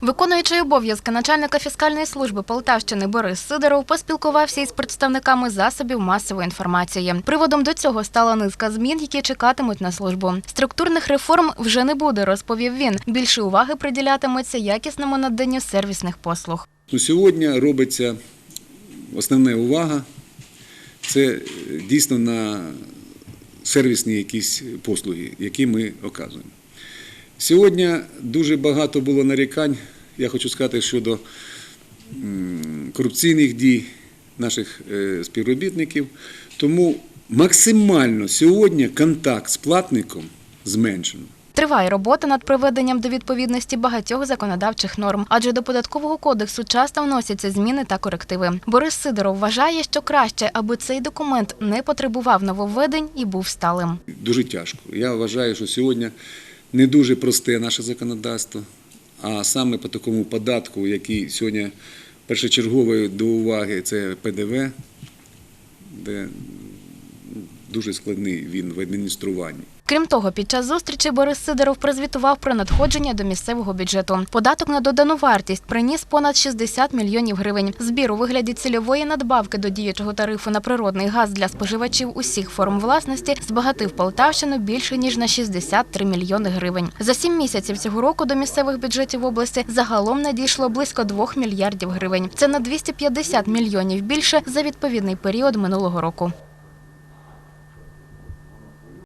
Виконуючий обов'язки начальника фіскальної служби Полтавщини Борис Сидоров поспілкувався із представниками засобів масової інформації. Приводом до цього стала низка змін, які чекатимуть на службу. Структурних реформ вже не буде, розповів він. Більше уваги приділятиметься якісному наданню сервісних послуг. Ну, сьогодні робиться основна увага це е, дійсно на сервісні якісь послуги, які ми оказуємо. Сьогодні дуже багато було нарікань, я хочу сказати, щодо корупційних дій наших е, співробітників. Тому максимально сьогодні контакт з платником зменшено. Триває робота над приведенням до відповідності багатьох законодавчих норм, адже до податкового кодексу часто вносяться зміни та корективи. Борис Сидоров вважає, що краще, аби цей документ не потребував нововведень і був сталим. дуже тяжко. Я вважаю, що сьогодні не дуже просте наше законодавство, а саме по такому податку, який сьогодні першочерговий до уваги, це ПДВ, де дуже складний він в адмініструванні. Крім того, під час зустрічі Борис Сидоров прозвітував про надходження до місцевого бюджету. Податок на додану вартість приніс понад 60 мільйонів гривень. Збір у вигляді цільової надбавки до діючого тарифу на природний газ для споживачів усіх форм власності збагатив Полтавщину більше ніж на 63 мільйони гривень. За сім місяців цього року до місцевих бюджетів області загалом надійшло близько 2 мільярдів гривень. Це на 250 мільйонів більше за відповідний період минулого року.